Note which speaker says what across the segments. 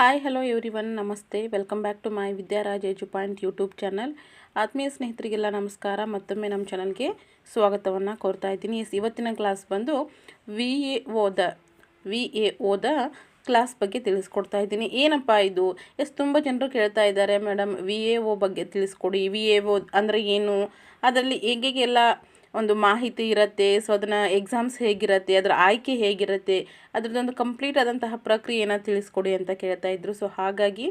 Speaker 1: Hi hello everyone ನಮಸ್ತೆ welcome back to my Vidyaraj edu point YouTube channel ಆತ್ಮೀಯ ಸ್ನೇಹಿತರಿಗೆಲ್ಲ ನಮಸ್ಕಾರ. ಮತ್ತೊಮ್ಮೆ ನಮ್ಮ ಚಾನಲ್ಗೆ ಸ್ವಾಗತವನ್ನು ಕೋರ್ತಾ ಇದ್ದೀನಿ. ಇವತ್ತಿನ ಕ್ಲಾಸ್ ಬಂದು ವಿ ಎ ಓದ ವಿ ಎ ಓದ ಕ್ಲಾಸ್ ಬಗ್ಗೆ ತಿಳಿಸ್ಕೊಡ್ತಾ ಇದ್ದೀನಿ. ಏನಪ್ಪ ಇದು? ಎಸ್ ತುಂಬ ಜನರು ಕೇಳ್ತಾ ಇದ್ದಾರೆ. ಮೇಡಮ್ ವಿ ಎ ಒ ಬಗ್ಗೆ ತಿಳಿಸ್ಕೊಡಿ. ವಿ ಎ ಒ ಅಂದರೆ ಏನು? ಅದರಲ್ಲಿ ಹೇಗೆಲ್ಲ ಒಂದು ಮಾಹಿತಿ ಇರುತ್ತೆ ಸೊ ಅದನ್ನು ಎಕ್ಸಾಮ್ಸ್ ಹೇಗಿರುತ್ತೆ, ಅದರ ಆಯ್ಕೆ ಹೇಗಿರುತ್ತೆ, ಅದರದ್ದೊಂದು ಕಂಪ್ಲೀಟ್ ಆದಂತಹ ಪ್ರಕ್ರಿಯೆನ ತಿಳಿಸ್ಕೊಡಿ ಅಂತ ಕೇಳ್ತಾ ಇದ್ರು. ಸೊ ಹಾಗಾಗಿ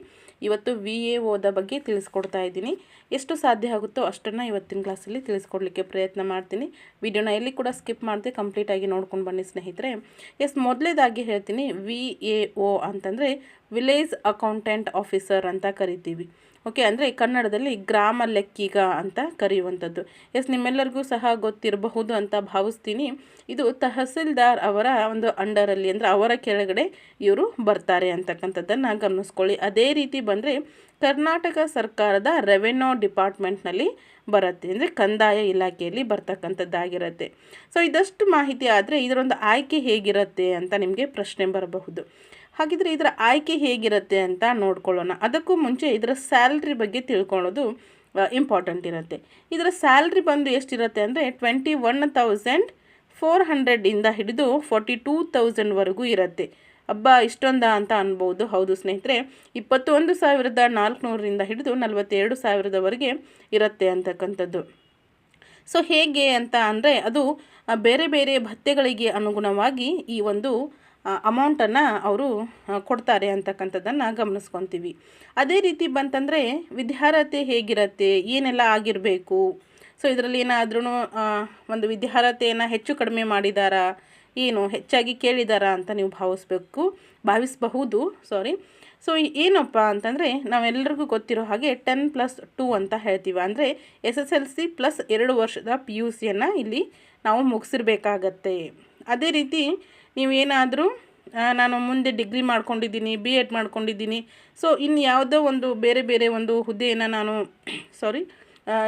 Speaker 1: ಇವತ್ತು ವಿ ಎ ಓದ ಬಗ್ಗೆ ತಿಳಿಸ್ಕೊಡ್ತಾ ಇದ್ದೀನಿ. ಎಷ್ಟು ಸಾಧ್ಯ ಆಗುತ್ತೋ ಅಷ್ಟನ್ನು ಇವತ್ತಿನ ಕ್ಲಾಸಲ್ಲಿ ತಿಳಿಸ್ಕೊಡ್ಲಿಕ್ಕೆ ಪ್ರಯತ್ನ ಮಾಡ್ತೀನಿ. ವಿಡಿಯೋನ ಎಲ್ಲಿ ಕೂಡ ಸ್ಕಿಪ್ ಮಾಡದೆ ಕಂಪ್ಲೀಟಾಗಿ ನೋಡ್ಕೊಂಡು ಬನ್ನಿ ಸ್ನೇಹಿತರೆ. ಎಸ್ ಮೊದಲೇದಾಗಿ ಹೇಳ್ತೀನಿ ವಿ ಎ ಒ ಅಂತಂದರೆ ವಿಲೇಜ್ ಅಕೌಂಟೆಂಟ್ ಆಫೀಸರ್ ಅಂತ ಕರಿತೀವಿ. ಓಕೆ, ಅಂದರೆ ಕನ್ನಡದಲ್ಲಿ ಗ್ರಾಮ ಲೆಕ್ಕಿಗ ಅಂತ ಕರೆಯುವಂಥದ್ದು. ಎಸ್, ನಿಮ್ಮೆಲ್ಲರಿಗೂ ಸಹ ಗೊತ್ತಿರಬಹುದು ಅಂತ ಭಾವಿಸ್ತೀನಿ. ಇದು ತಹಸೀಲ್ದಾರ್ ಅವರ ಒಂದು ಅಂಡರಲ್ಲಿ, ಅಂದರೆ ಅವರ ಕೆಳಗಡೆ ಇವರು ಬರ್ತಾರೆ ಅಂತಕ್ಕಂಥದ್ದನ್ನು ಗಮನಿಸ್ಕೊಳ್ಳಿ. ಅದೇ ರೀತಿ ಬಂದರೆ ಕರ್ನಾಟಕ ಸರ್ಕಾರದ ರೆವೆನ್ಯೂ ಡಿಪಾರ್ಟ್ಮೆಂಟ್ನಲ್ಲಿ ಬರುತ್ತೆ, ಅಂದರೆ ಕಂದಾಯ ಇಲಾಖೆಯಲ್ಲಿ ಬರ್ತಕ್ಕಂಥದ್ದಾಗಿರುತ್ತೆ. ಸೊ, ಇದಷ್ಟು ಮಾಹಿತಿ ಆದರೆ ಇದರೊಂದು ಆಯ್ಕೆ ಹೇಗಿರುತ್ತೆ ಅಂತ ನಿಮಗೆ ಪ್ರಶ್ನೆ ಬರಬಹುದು. ಹಾಗಿದ್ರೆ ಇದರ ಆಯ್ಕೆ ಹೇಗಿರುತ್ತೆ ಅಂತ ನೋಡ್ಕೊಳ್ಳೋಣ. ಅದಕ್ಕೂ ಮುಂಚೆ ಇದರ ಸ್ಯಾಲ್ರಿ ಬಗ್ಗೆ ತಿಳ್ಕೊಳ್ಳೋದು ಇಂಪಾರ್ಟೆಂಟ್ ಇರುತ್ತೆ. ಇದರ ಸ್ಯಾಲ್ರಿ ಬಂದು ಎಷ್ಟಿರುತ್ತೆ ಅಂದರೆ ಟ್ವೆಂಟಿ ಒನ್ ತೌಸಂಡ್ ಫೋರ್ ಹಂಡ್ರೆಡಿಂದ ಹಿಡಿದು ಫೋರ್ಟಿ ಟೂ ತೌಸಂಡ್ವರೆಗೂ ಇರುತ್ತೆ. ಹಬ್ಬ ಇಷ್ಟೊಂದ ಅಂತ ಅನ್ಬೋದು. ಹೌದು ಸ್ನೇಹಿತರೆ, ಇಪ್ಪತ್ತೊಂದು ಸಾವಿರದ ನಾಲ್ಕುನೂರರಿಂದ ಹಿಡಿದು ನಲವತ್ತೆರಡು ಸಾವಿರದವರೆಗೆ ಇರುತ್ತೆ ಅಂತಕ್ಕಂಥದ್ದು. ಸೊ, ಹೇಗೆ ಅಂತ ಅಂದರೆ ಅದು ಬೇರೆ ಬೇರೆ ಭತ್ಯೆಗಳಿಗೆ ಅನುಗುಣವಾಗಿ ಈ ಒಂದು ಅಮೌಂಟನ್ನು ಅವರು ಕೊಡ್ತಾರೆ ಅಂತಕ್ಕಂಥದ್ದನ್ನು ಗಮನಿಸ್ಕೊತೀವಿ. ಅದೇ ರೀತಿ ಬಂತಂದರೆ ವಿದ್ಯಾರ್ಹತೆ ಹೇಗಿರುತ್ತೆ, ಏನೆಲ್ಲ ಆಗಿರಬೇಕು? ಸೊ ಇದರಲ್ಲಿ ಏನಾದ್ರೂ ಒಂದು ವಿದ್ಯಾರ್ಹತೆಯನ್ನು ಹೆಚ್ಚು ಕಡಿಮೆ ಮಾಡಿದಾರಾ? ಏನು, ಹೆಚ್ಚಾಗಿ ಕೇಳಿದಾರಾ ಅಂತ ನೀವು ಭಾವಿಸ್ಬೇಕು, ಭಾವಿಸಬಹುದು ಸಾರಿ ಸೊ ಏನಪ್ಪ ಅಂತಂದರೆ ನಾವೆಲ್ಲರಿಗೂ ಗೊತ್ತಿರೋ ಹಾಗೆ ಟೆನ್ ಪ್ಲಸ್ ಟೂ ಅಂತ ಹೇಳ್ತೀವಿ. ಅಂದರೆ S S L C plus ಎರಡು ವರ್ಷದ ಪಿ ಯು ಸಿಯನ್ನು ಇಲ್ಲಿ ನಾವು ಮುಗಿಸಿರ್ಬೇಕಾಗತ್ತೆ. ಅದೇ ರೀತಿ ನೀವೇನಾದರೂ ನಾನು ಮುಂದೆ ಡಿಗ್ರಿ ಮಾಡ್ಕೊಂಡಿದ್ದೀನಿ ಬಿ ಎಡ್ ಮಾಡ್ಕೊಂಡಿದ್ದೀನಿ. ಸೊ ಇನ್ನು ಯಾವುದೋ ಒಂದು ಬೇರೆ ಬೇರೆ ಒಂದು ಹುದ್ದೆಯನ್ನು ನಾನು ಸಾರಿ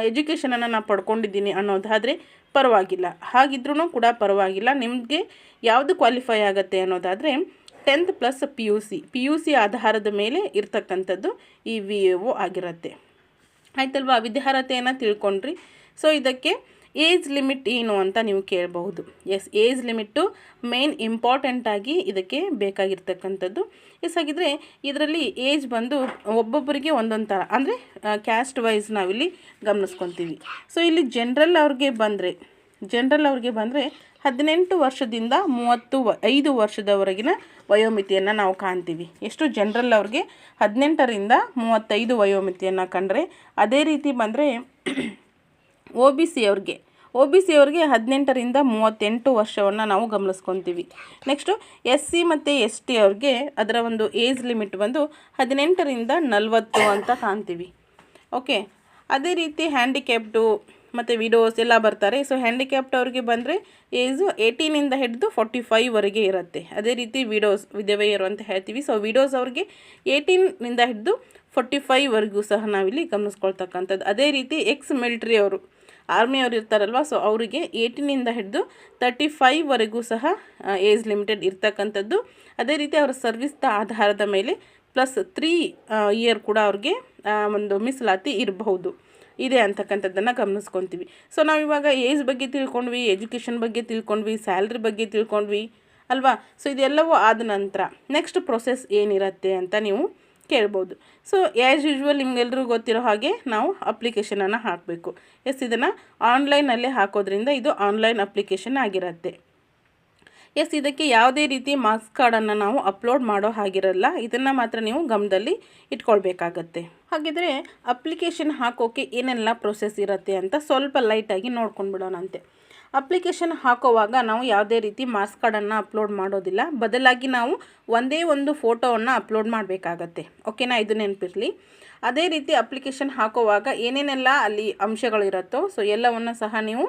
Speaker 1: ಎಜುಕೇಷನನ್ನು ನಾನು ಪಡ್ಕೊಂಡಿದ್ದೀನಿ ಅನ್ನೋದಾದರೆ ಪರವಾಗಿಲ್ಲ. ಹಾಗಿದ್ರೂ ಕೂಡ ಪರವಾಗಿಲ್ಲ. ನಿಮಗೆ ಯಾವುದು ಕ್ವಾಲಿಫೈ ಆಗುತ್ತೆ ಅನ್ನೋದಾದರೆ tenth plus P U C P U C ಆಧಾರದ ಮೇಲೆ ಇರ್ತಕ್ಕಂಥದ್ದು ಈ ವಿ ಎ ಒ ಆಗಿರುತ್ತೆ. ಆಯ್ತಲ್ವಾ? ವಿದ್ಯಾರ್ಹತೆಯನ್ನು ತಿಳ್ಕೊಂಡ್ರಿ. ಸೊ ಇದಕ್ಕೆ ಏಜ್ ಲಿಮಿಟ್ ಏನು ಅಂತ ನೀವು ಕೇಳಬಹುದು. ಎಸ್, ಏಜ್ ಲಿಮಿಟ್ಟು ಮೇನ್ ಇಂಪಾರ್ಟೆಂಟಾಗಿ ಇದಕ್ಕೆ ಬೇಕಾಗಿರ್ತಕ್ಕಂಥದ್ದು. ಎಸ್, ಹಾಗಿದ್ರೆ ಇದರಲ್ಲಿ ಏಜ್ ಬಂದು ಒಬ್ಬೊಬ್ಬರಿಗೆ ಒಂದೊಂದು ಥರ ಅಂದರೆ ಕ್ಯಾಸ್ಟ್ ವೈಸ್ ನಾವಿಲ್ಲಿ ಗಮನಿಸ್ಕೊತೀವಿ. ಸೊ ಇಲ್ಲಿ ಜನರಲ್ ಅವ್ರಿಗೆ ಬಂದರೆ ಜನರಲ್ ಅವ್ರಿಗೆ ಬಂದರೆ ಹದಿನೆಂಟು ವರ್ಷದಿಂದ ಮೂವತ್ತು ವ, ಐದು ವರ್ಷದವರೆಗಿನ ವಯೋಮಿತಿಯನ್ನು ನಾವು ಕಾಣ್ತೀವಿ. ಎಷ್ಟು ಜನರಲ್ ಅವ್ರಿಗೆ ಹದಿನೆಂಟರಿಂದ ಮೂವತ್ತೈದು ವಯೋಮಿತಿಯನ್ನು ಕಂಡ್ರೆ, ಅದೇ ರೀತಿ ಬಂದರೆ ಒ ಬಿ ಸಿ ಅವ್ರಿಗೆ. ಒ ಬಿ ಸಿ ಅವ್ರಿಗೆ ಹದಿನೆಂಟರಿಂದ ಮೂವತ್ತೆಂಟು ವರ್ಷವನ್ನು ನಾವು ಗಮನಿಸ್ಕೊತೀವಿ. ನೆಕ್ಸ್ಟು ಎಸ್ ಸಿ ಮತ್ತು ಎಸ್ ಟಿ ಅವ್ರಿಗೆ ಅದರ ಒಂದು ಏಜ್ ಲಿಮಿಟ್ ಬಂದು ಹದಿನೆಂಟರಿಂದ ನಲವತ್ತು ಅಂತ ಕಾಣ್ತೀವಿ. ಓಕೆ ಅದೇ ರೀತಿ ಹ್ಯಾಂಡಿಕ್ಯಾಪ್ಟು ಮತ್ತು ವಿಡೋಸ್ ಎಲ್ಲ ಬರ್ತಾರೆ. ಸೊ ಹ್ಯಾಂಡಿಕ್ಯಾಪ್ಟ್ ಅವ್ರಿಗೆ ಬಂದರೆ ಏಜು ಏಯ್ಟೀನಿಂದ ಹಿಡಿದು ಫೋರ್ಟಿ ಫೈವ್ವರೆಗೆ ಇರುತ್ತೆ. ಅದೇ ರೀತಿ ವಿಡೋಸ್ ವಿಧವೆಯರು ಅಂತ ಹೇಳ್ತೀವಿ. ಸೊ ವಿಡೋಸ್ ಅವ್ರಿಗೆ ಏಯ್ಟೀನಿಂದ ಹಿಡಿದು ಫೋರ್ಟಿ ಫೈವ್ವರೆಗೂ ಸಹ ನಾವಿಲ್ಲಿ ಗಮನಿಸ್ಕೊಳ್ತಕ್ಕಂಥದ್ದು. ಅದೇ ರೀತಿ ಎಕ್ಸ್ ಮಿಲ್ಟ್ರಿ ಅವರು ಆರ್ಮಿಯವರು ಇರ್ತಾರಲ್ವ ಸೊ ಅವರಿಗೆ ಏಯ್ಟೀನಿಂದ ಹಿಡಿದು ತರ್ಟಿ ಫೈವ್ವರೆಗೂ ಸಹ ಏಜ್ ಲಿಮಿಟೆಡ್ ಇರ್ತಕ್ಕಂಥದ್ದು. ಅದೇ ರೀತಿ ಅವರ ಸರ್ವಿಸ್ದ ಆಧಾರದ ಮೇಲೆ ಪ್ಲಸ್ ತ್ರೀ ಇಯರ್ ಕೂಡ ಅವ್ರಿಗೆ ಒಂದು ಮೀಸಲಾತಿ ಇರಬಹುದು. ಇದೆ ಅಂತಕ್ಕಂಥದ್ದನ್ನು ಗಮನಿಸ್ಕೊತೀವಿ. ಸೊ ನಾವು ಇವಾಗ ಏಜ್ ಬಗ್ಗೆ ತಿಳ್ಕೊಂಡ್ವಿ ಎಜುಕೇಷನ್ ಬಗ್ಗೆ ತಿಳ್ಕೊಂಡ್ವಿ ಸ್ಯಾಲ್ರಿ ಬಗ್ಗೆ ತಿಳ್ಕೊಂಡ್ವಿ, ಅಲ್ವಾ? ಸೊ ಇದೆಲ್ಲವೂ ಆದ ನಂತರ ನೆಕ್ಸ್ಟ್ ಪ್ರೊಸೆಸ್ ಏನಿರುತ್ತೆ ಅಂತ ನೀವು ಕೇಳ್ಬೋದು. ಸೊ ಆ್ಯಸ್ ಯೂಶ್ವಲ್ ನಿಮಗೆಲ್ಲರೂ ಗೊತ್ತಿರೋ ಹಾಗೆ ನಾವು ಅಪ್ಲಿಕೇಶನನ್ನು ಹಾಕಬೇಕು. ಎಸ್ ಇದನ್ನು ಆನ್ಲೈನಲ್ಲೇ ಹಾಕೋದ್ರಿಂದ ಇದು ಆನ್ಲೈನ್ ಅಪ್ಲಿಕೇಶನ್ ಆಗಿರುತ್ತೆ. ಎಸ್ ಇದಕ್ಕೆ ಯಾವುದೇ ರೀತಿ ಮಾರ್ಕ್ಸ್ ಕಾರ್ಡನ್ನು ನಾವು ಅಪ್ಲೋಡ್ ಮಾಡೋ ಹಾಗಿರಲ್ಲ. ಇದನ್ನು ಮಾತ್ರ ನೀವು ಗಮನದಲ್ಲಿ ಇಟ್ಕೊಳ್ಬೇಕಾಗತ್ತೆ. ಹಾಗಿದ್ರೆ ಅಪ್ಲಿಕೇಶನ್ ಹಾಕೋಕ್ಕೆ ಏನೆಲ್ಲ ಪ್ರೊಸೆಸ್ ಇರುತ್ತೆ ಅಂತ ಸ್ವಲ್ಪ ಲೈಟಾಗಿ ನೋಡ್ಕೊಂಡು ಬಿಡೋಣಂತೆ ಅಪ್ಲಿಕೇಶನ್ ಹಾಕೋವಾಗ ನಾವು ಯಾವುದೇ ರೀತಿ ಮಾರ್ಕ್ಸ್ ಕಾರ್ಡನ್ನು ಅಪ್ಲೋಡ್ ಮಾಡೋದಿಲ್ಲ. ಬದಲಾಗಿ ನಾವು ಒಂದೇ ಒಂದು ಫೋಟೋವನ್ನು ಅಪ್ಲೋಡ್ ಮಾಡಬೇಕಾಗತ್ತೆ. ಓಕೆನಾ? ಇದು ನೆನಪಿರಲಿ. ಅದೇ ರೀತಿ ಅಪ್ಲಿಕೇಶನ್ ಹಾಕೋವಾಗ ಏನೇನೆಲ್ಲ ಅಲ್ಲಿ ಅಂಶಗಳಿರುತ್ತೋ, ಸೊ ಎಲ್ಲವನ್ನು ಸಹ ನೀವು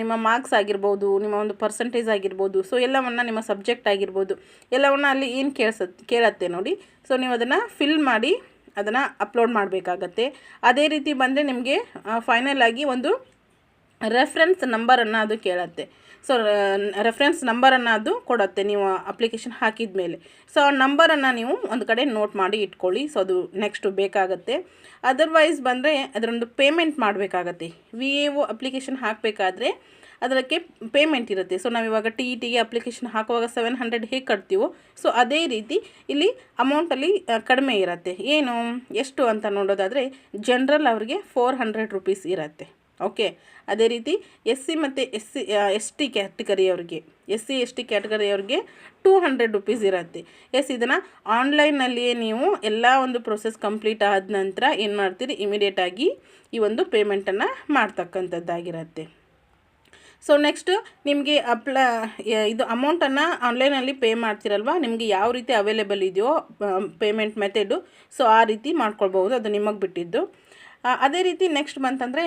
Speaker 1: ನಿಮ್ಮ ಮಾರ್ಕ್ಸ್ ಆಗಿರ್ಬೋದು, ನಿಮ್ಮ ಒಂದು ಪರ್ಸೆಂಟೇಜ್ ಆಗಿರ್ಬೋದು, ಸೊ ಎಲ್ಲವನ್ನು ನಿಮ್ಮ ಸಬ್ಜೆಕ್ಟ್ ಆಗಿರ್ಬೋದು, ಎಲ್ಲವನ್ನು ಅಲ್ಲಿ ಏನು ಕೇಳಿಸ, ಕೇಳತ್ತೆ ನೋಡಿ. ಸೊ ನೀವು ಅದನ್ನು ಫಿಲ್ ಮಾಡಿ ಅದನ್ನು ಅಪ್ಲೋಡ್ ಮಾಡಬೇಕಾಗತ್ತೆ. ಅದೇ ರೀತಿ ಬಂದರೆ ನಿಮಗೆ ಫೈನಲ್ ಆಗಿ ಒಂದು ರೆಫ್ರೆನ್ಸ್ ನಂಬರನ್ನು ಅದು ಕೇಳುತ್ತೆ. ಸೊ ರೆಫ್ರೆನ್ಸ್ ನಂಬರನ್ನು ಅದು ಕೊಡುತ್ತೆ ನೀವು ಅಪ್ಲಿಕೇಶನ್ ಹಾಕಿದ ಮೇಲೆ ಸೊ ಆ ನಂಬರನ್ನು ನೀವು ಒಂದು ಕಡೆ ನೋಟ್ ಮಾಡಿ ಇಟ್ಕೊಳ್ಳಿ. ಸೊ ಅದು ನೆಕ್ಸ್ಟು ಬೇಕಾಗುತ್ತೆ. ಅದರ್ವೈಸ್ ಬಂದರೆ ಅದರೊಂದು ಪೇಮೆಂಟ್ ಮಾಡಬೇಕಾಗತ್ತೆ. ವಿ ಎ ಒ ಅಪ್ಲಿಕೇಶನ್ ಹಾಕಬೇಕಾದ್ರೆ ಅದಕ್ಕೆ ಪೇಮೆಂಟ್ ಇರುತ್ತೆ. ಸೊ ನಾವಿವಾಗ ಟಿ ಇ ಟಿಗೆ ಅಪ್ಲಿಕೇಶನ್ ಹಾಕುವಾಗ ಸೆವೆನ್ ಹಂಡ್ರೆಡ್ ಹೇಗೆ ಕಟ್ತೀವೋ ಸೊ ಅದೇ ರೀತಿ ಇಲ್ಲಿ ಅಮೌಂಟಲ್ಲಿ ಕಡಿಮೆ ಇರುತ್ತೆ. ಏನು, ಎಷ್ಟು ಅಂತ ನೋಡೋದಾದರೆ ಜನ್ರಲ್ ಅವ್ರಿಗೆ ಫೋರ್ ಹಂಡ್ರೆಡ್ ರುಪೀಸ್ ಇರುತ್ತೆ. ಓಕೆ ಅದೇ ರೀತಿ ಎಸ್ ಸಿ ಮತ್ತು ಎಸ್ ಸಿ ಎಸ್ ಟಿ ಕ್ಯಾಟಗರಿಯವ್ರಿಗೆ ಎಸ್ ಸಿ ಎಸ್ ಟಿ ಕ್ಯಾಟಗರಿಯವ್ರಿಗೆ ಟೂ ಹಂಡ್ರೆಡ್ ರುಪೀಸ್ ಇರುತ್ತೆ. ಎಸ್ ಇದನ್ನು ಆನ್ಲೈನ್ನಲ್ಲಿಯೇ ನೀವು ಎಲ್ಲ ಒಂದು ಪ್ರೊಸೆಸ್ ಕಂಪ್ಲೀಟ್ ಆದ ನಂತರ ಏನು ಮಾಡ್ತೀರಿ? ಇಮಿಡಿಯೇಟಾಗಿ ಈ ಒಂದು ಪೇಮೆಂಟನ್ನು ಮಾಡ್ತಕ್ಕಂಥದ್ದಾಗಿರುತ್ತೆ. ಸೊ ನೆಕ್ಸ್ಟು ನಿಮಗೆ ಅಪ್ಲ ಇದು ಅಮೌಂಟನ್ನು ಆನ್ಲೈನಲ್ಲಿ ಪೇ ಮಾಡ್ತಿರಲ್ವ? ನಿಮಗೆ ಯಾವ ರೀತಿ ಅವೈಲೇಬಲ್ ಇದೆಯೋ ಪೇಮೆಂಟ್ ಮೆಥಡು ಸೊ ಆ ರೀತಿ ಮಾಡ್ಕೊಳ್ಬೋದು ಅದು ನಿಮಗೆ ಬಿಟ್ಟಿದ್ದು. ಅದೇ ರೀತಿ ನೆಕ್ಸ್ಟ್ ಬಂತಂದರೆ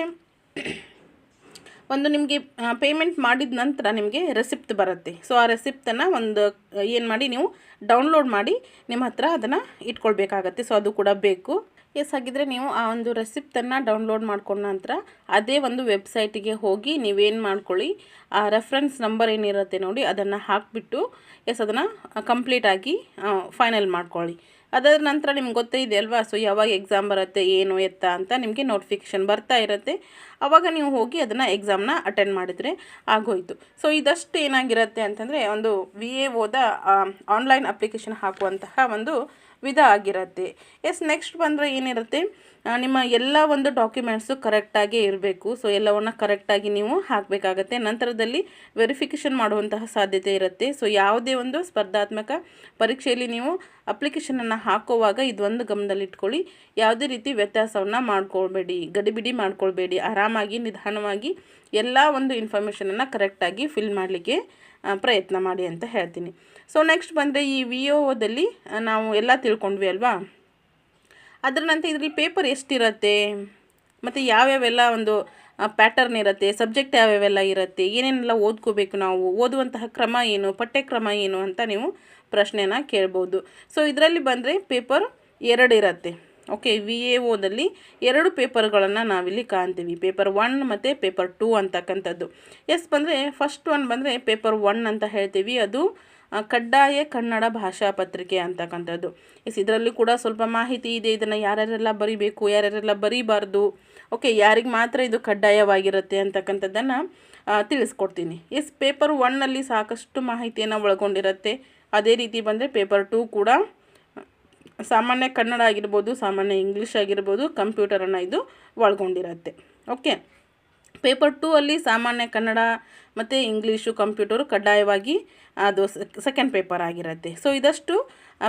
Speaker 1: ಒಂದು ನಿಮಗೆ ಪೇಮೆಂಟ್ ಮಾಡಿದ ನಂತರ ನಿಮಗೆ ರೆಸಿಪ್ಟ್ ಬರುತ್ತೆ. ಸೊ ಆ ರೆಸಿಪ್ಟನ್ನು ಒಂದು, ಏನು ಮಾಡಿ ನೀವು ಡೌನ್ಲೋಡ್ ಮಾಡಿ, ನಿಮ್ಮ ಹತ್ರ ಅದನ್ನು ಇಟ್ಕೊಳ್ಬೇಕಾಗತ್ತೆ. ಸೊ ಅದು ಕೂಡ ಬೇಕು. ಎಸ್ ಹಾಗಿದ್ರೆ ನೀವು ಆ ಒಂದು ರೆಸಿಪ್ಟನ್ನು ಡೌನ್ಲೋಡ್ ಮಾಡ್ಕೊಂಡ ನಂತರ ಅದೇ ಒಂದು ವೆಬ್ಸೈಟಿಗೆ ಹೋಗಿ ನೀವೇನು ಮಾಡ್ಕೊಳ್ಳಿ, ಆ ರೆಫರೆನ್ಸ್ ನಂಬರ್ ಏನಿರುತ್ತೆ ನೋಡಿ ಅದನ್ನು ಹಾಕಿಬಿಟ್ಟು, ಎಸ್ ಅದನ್ನು ಕಂಪ್ಲೀಟಾಗಿ ಫೈನಲ್ ಮಾಡ್ಕೊಳ್ಳಿ. ಅದರ ನಂತರ ನಿಮ್ಗೆ ಗೊತ್ತೇ ಇದೆ ಅಲ್ವಾ? ಸೊ ಯಾವಾಗ ಎಕ್ಸಾಮ್ ಬರುತ್ತೆ, ಏನು ಎತ್ತ ಅಂತ ನಿಮಗೆ ನೋಟಿಫಿಕೇಷನ್ ಬರ್ತಾ ಇರುತ್ತೆ. ಆವಾಗ ನೀವು ಹೋಗಿ ಅದನ್ನು ಎಕ್ಸಾಮ್ನ ಅಟೆಂಡ್ ಮಾಡಿದರೆ ಆಗೋಯಿತು. ಸೊ ಇದಷ್ಟು ಏನಾಗಿರುತ್ತೆ ಅಂತಂದರೆ ಒಂದು ವಿ ಎ ಓದ ಆನ್ಲೈನ್ ಅಪ್ಲಿಕೇಶನ್ ಹಾಕುವಂತಹ ಒಂದು ವಿಧ ಆಗಿರುತ್ತೆ. ಎಸ್ ನೆಕ್ಸ್ಟ್ ಬಂದರೆ ಏನಿರುತ್ತೆ ನಿಮ್ಮ ಎಲ್ಲ ಒಂದು ಡಾಕ್ಯುಮೆಂಟ್ಸು ಕರೆಕ್ಟಾಗಿ ಇರಬೇಕು. ಸೊ ಎಲ್ಲವನ್ನು ಕರೆಕ್ಟಾಗಿ ನೀವು ಹಾಕಬೇಕಾಗತ್ತೆ. ನಂತರದಲ್ಲಿ ವೆರಿಫಿಕೇಷನ್ ಮಾಡುವಂತಹ ಸಾಧ್ಯತೆ ಇರುತ್ತೆ. ಸೊ ಯಾವುದೇ ಒಂದು ಸ್ಪರ್ಧಾತ್ಮಕ ಪರೀಕ್ಷೆಯಲ್ಲಿ ನೀವು ಅಪ್ಲಿಕೇಶನನ್ನು ಹಾಕುವಾಗ ಇದೊಂದು ಗಮನದಲ್ಲಿಟ್ಕೊಳ್ಳಿ. ಯಾವುದೇ ರೀತಿ ವ್ಯತ್ಯಾಸವನ್ನು ಮಾಡ್ಕೊಳ್ಬೇಡಿ, ಗಡಿಬಿಡಿ ಮಾಡ್ಕೊಳ್ಬೇಡಿ. ಆರಾಮಾಗಿ, ನಿಧಾನವಾಗಿ ಎಲ್ಲ ಒಂದು ಇನ್ಫಾರ್ಮೇಷನನ್ನು ಕರೆಕ್ಟಾಗಿ ಫಿಲ್ ಮಾಡಲಿಕ್ಕೆ ಪ್ರಯತ್ನ ಮಾಡಿ ಅಂತ ಹೇಳ್ತೀನಿ. ಸೊ ನೆಕ್ಸ್ಟ್ ಬಂದರೆ ಈ ವಿ ಒದಲ್ಲಿ ನಾವು ಎಲ್ಲ ತಿಳ್ಕೊಂಡ್ವಿ ಅಲ್ವಾ? ಅದರ ನಂತರ ಇದರಲ್ಲಿ ಪೇಪರ್ ಎಷ್ಟಿರುತ್ತೆ? ಮತ್ತು ಯಾವ್ಯಾವೆಲ್ಲ ಒಂದು ಪ್ಯಾಟರ್ನ್ ಇರುತ್ತೆ? ಸಬ್ಜೆಕ್ಟ್ ಯಾವ್ಯಾವೆಲ್ಲ ಇರುತ್ತೆ? ಏನೇನೆಲ್ಲ ಓದ್ಕೋಬೇಕು ನಾವು? ಓದುವಂತಹ ಕ್ರಮ ಏನು? ಪಠ್ಯಕ್ರಮ ಏನು ಅಂತ ನೀವು ಪ್ರಶ್ನೆನ ಕೇಳ್ಬೋದು. ಸೊ ಇದರಲ್ಲಿ ಬಂದರೆ ಪೇಪರ್ ಎರಡು ಇರುತ್ತೆ. ಓಕೆ ವಿ ಎ ಓದಲ್ಲಿ ಎರಡು ಪೇಪರ್ಗಳನ್ನು ನಾವಿಲ್ಲಿ ಕಾಣ್ತೀವಿ. ಪೇಪರ್ ಒನ್ ಮತ್ತು ಪೇಪರ್ ಟೂ ಅಂತಕ್ಕಂಥದ್ದು. ಎಸ್ ಬಂದರೆ ಫಸ್ಟ್ ಒನ್ ಬಂದರೆ ಪೇಪರ್ ಒನ್ ಅಂತ ಹೇಳ್ತೀವಿ. ಅದು ಕಡ್ಡಾಯ ಕನ್ನಡ ಭಾಷಾ ಪತ್ರಿಕೆ ಅಂತಕ್ಕಂಥದ್ದು. ಎಸ್, ಇದರಲ್ಲಿ ಕೂಡ ಸ್ವಲ್ಪ ಮಾಹಿತಿ ಇದೆ. ಇದನ್ನು ಯಾರ್ಯಾರೆಲ್ಲ ಬರಿಬೇಕು, ಯಾರ್ಯಾರೆಲ್ಲ ಬರೀಬಾರ್ದು, ಓಕೆ, ಯಾರಿಗೆ ಮಾತ್ರ ಇದು ಕಡ್ಡಾಯವಾಗಿರುತ್ತೆ ಅಂತಕ್ಕಂಥದ್ದನ್ನು ತಿಳಿಸ್ಕೊಡ್ತೀನಿ. ಎಸ್, ಪೇಪರ್ ಒನ್ನಲ್ಲಿ ಸಾಕಷ್ಟು ಮಾಹಿತಿಯನ್ನು ಒಳಗೊಂಡಿರುತ್ತೆ. ಅದೇ ರೀತಿ ಬಂದರೆ ಪೇಪರ್ ಟೂ ಕೂಡ, ಸಾಮಾನ್ಯ ಕನ್ನಡ ಆಗಿರ್ಬೋದು, ಸಾಮಾನ್ಯ ಇಂಗ್ಲೀಷ್ ಆಗಿರ್ಬೋದು, ಕಂಪ್ಯೂಟರನ್ನು ಇದು ಒಳಗೊಂಡಿರುತ್ತೆ. ಓಕೆ? ಪೇಪರ್ ಟೂ ಅಲ್ಲಿ ಸಾಮಾನ್ಯ ಕನ್ನಡ ಮತ್ತು ಇಂಗ್ಲೀಷು ಕಂಪ್ಯೂಟರು ಕಡ್ಡಾಯವಾಗಿ, ಅದು ಸೆಕೆಂಡ್ ಪೇಪರ್ ಆಗಿರುತ್ತೆ. ಸೊ ಇದಷ್ಟು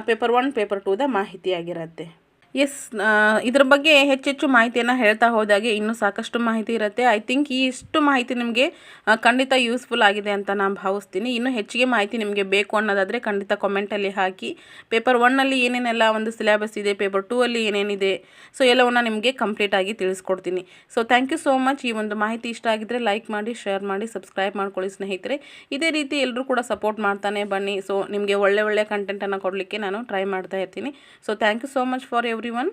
Speaker 1: ಪೇಪರ್ ಒನ್ ಪೇಪರ್ ಟೂದ ಮಾಹಿತಿ ಆಗಿರುತ್ತೆ ಎಸ್ ಇದ್ರ ಬಗ್ಗೆ ಹೆಚ್ಚೆಚ್ಚು ಮಾಹಿತಿಯನ್ನು ಹೇಳ್ತಾ ಹೋದಾಗೆ ಇನ್ನೂ ಸಾಕಷ್ಟು ಮಾಹಿತಿ ಇರುತ್ತೆ. ಐ ಥಿಂಕ್ ಈ ಇಷ್ಟು ಮಾಹಿತಿ ನಿಮಗೆ ಖಂಡಿತ ಯೂಸ್ಫುಲ್ ಆಗಿದೆ ಅಂತ ನಾನು ಭಾವಿಸ್ತೀನಿ. ಇನ್ನೂ ಹೆಚ್ಚಿಗೆ ಮಾಹಿತಿ ನಿಮಗೆ ಬೇಕು ಅನ್ನೋದಾದರೆ ಖಂಡಿತ ಕಾಮೆಂಟಲ್ಲಿ ಹಾಕಿ. ಪೇಪರ್ ಒನ್ನಲ್ಲಿ ಏನೇನೆಲ್ಲ ಒಂದು ಸಿಲೆಬಸ್ ಇದೆ ಪೇಪರ್ ಟೂ ಅಲ್ಲಿ ಏನೇನಿದೆ ಸೊ ಎಲ್ಲವನ್ನು ನಿಮಗೆ ಕಂಪ್ಲೀಟಾಗಿ ತಿಳಿಸ್ಕೊಡ್ತೀನಿ. So thank you so much ಈ ಒಂದು ಮಾಹಿತಿ ಇಷ್ಟ ಆಗಿದ್ದರೆ ಲೈಕ್ ಮಾಡಿ ಶೇರ್ ಮಾಡಿ ಸಬ್ಸ್ಕ್ರೈಬ್ ಮಾಡ್ಕೊಳ್ಳಿ ಸ್ನೇಹಿತರೆ. ಇದೇ ರೀತಿ ಎಲ್ಲರೂ ಕೂಡ ಸಪೋರ್ಟ್ ಮಾಡ್ತಾನೆ ಬನ್ನಿ. ಸೊ ನಿಮಗೆ ಒಳ್ಳೆ ಒಳ್ಳೆ ಕಂಟೆಂಟನ್ನು ಕೊಡಲಿಕ್ಕೆ ನಾನು ಟ್ರೈ ಮಾಡ್ತಾ ಇರ್ತೀನಿ. So thank you so much for everyone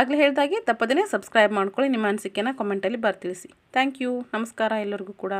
Speaker 1: ಆಗಲೇ ಹೇಳ್ದಾಗೆ ತಪ್ಪದೇ ಸಬ್ಸ್ಕ್ರೈಬ್ ಮಾಡ್ಕೊಳ್ಳಿ, ನಿಮ್ಮ ಅನಿಸಿಕೆನ ಕಾಮೆಂಟಲ್ಲಿ ಬರ್ತಿಳಿಸಿ ಥ್ಯಾಂಕ್ ಯು ನಮಸ್ಕಾರ ಎಲ್ಲರಿಗೂ ಕೂಡ.